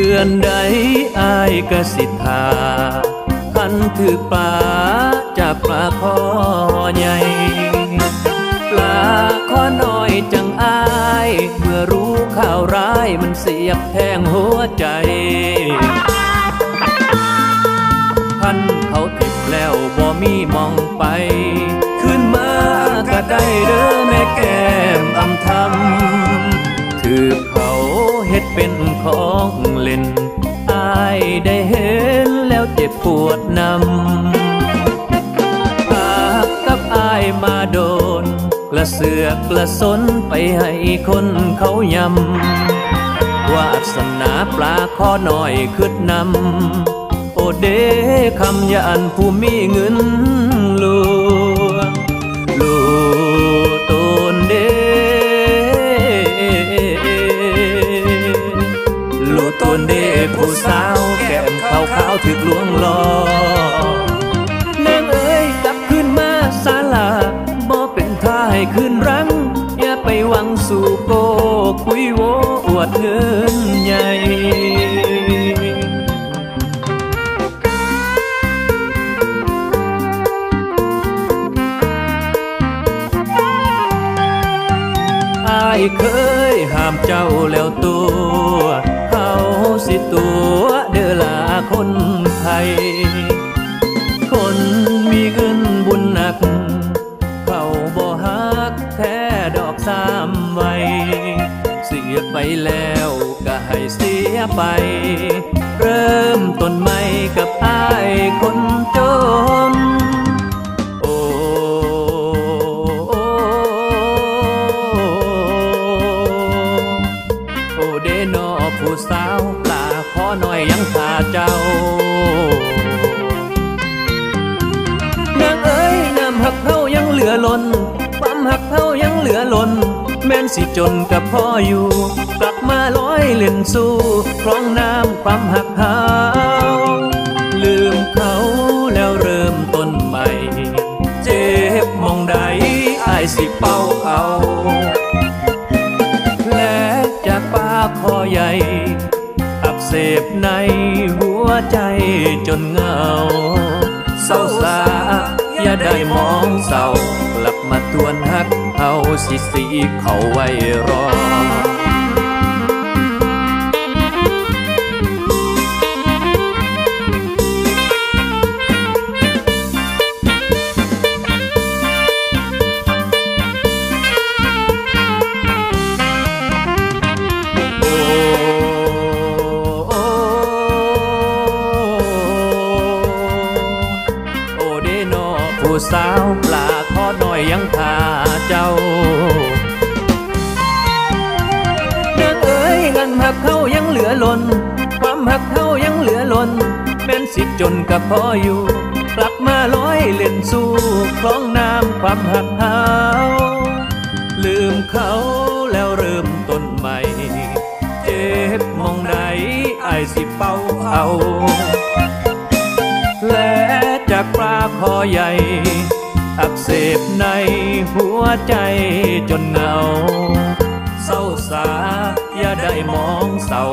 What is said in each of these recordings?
ดือนใดอายกสิทธาพันถือปลาจากปลาคอใหญ่ปลาคอน้อยจังอาย เมื่อรู้ข่าวร้ายมันเสียบแทงหัวใจพันเขาติดแล้วบ่มีมองไป ขึ้นมาก็ได้เด้อแม่แก้มอำทำถือ องเล่นอายได้เห็นแล้วเจ็บปวดนำปากกับอายมาโดน กระเสือกกระสนไปให้คนเขายำวาสนาปลาข้อหน่อยขึ้นำโอเดคำยานผู้มีเงิน ตูนเดผู้สาวแก้มขาวขาวถึกลวงหลอกนางเอ้ยกลับขึ้นมาศาลาบ่เป็นท่าให้ขึ้นรัง อย่าไปหวังสู่โกคุยโวอวดเงินใหญ่อายเคยห้ามเจ้าแล้วตัว ตัวเดือลาคนไทย คนมีเงินบุญหนัก เขาบ่ฮักแท้ดอกสามไว้เสียไปแล้วก็ให้เสียไป เริ่มต้นใหม่กับอายคนจน เจ้า นางเอ้ยน้ำหักเฮายังเหลือล้น ความหักเฮายังเหลือล้น แม่นสิจนกับพ่ออยู่ กลับมาร้อยเล่นสู้ครองน้ำความหักเฮาลืมเขาแล้วเริ่มต้นใหม่ เจ็บมองใดอายสิเป้าเอา และจากปาคอใหญ่ เสพในหัวใจจนเหงา เศร้าสาอย่าได้มองเศร้ากลับมาทวนฮักเอาสิสีเขาไว้รอ สาวปลาขอหน่อยยังขาเจ้านางเอ้ยเงินหักเขายังเหลือล้น ความหักเขายังเหลือล้นแม่นสิจนกับพ่ออยู่ กลับมาร้อยเล่นสู้คล้องน้ำความหักเฮาลืมเขาแล้วเริ่มต้นใหม่ เจ็บมองใดไอสิเป้าเอาและจากปลาคอใหญ่ เสบในหัวใจจนเหงา เศร้าสาอย่าได้มองเศร้า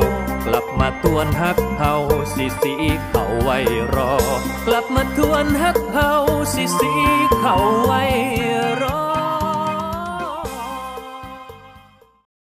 กลับมาทวนฮักเฮาสิสีเขาไว้รอ กลับมาทวนฮักเฮาสิสี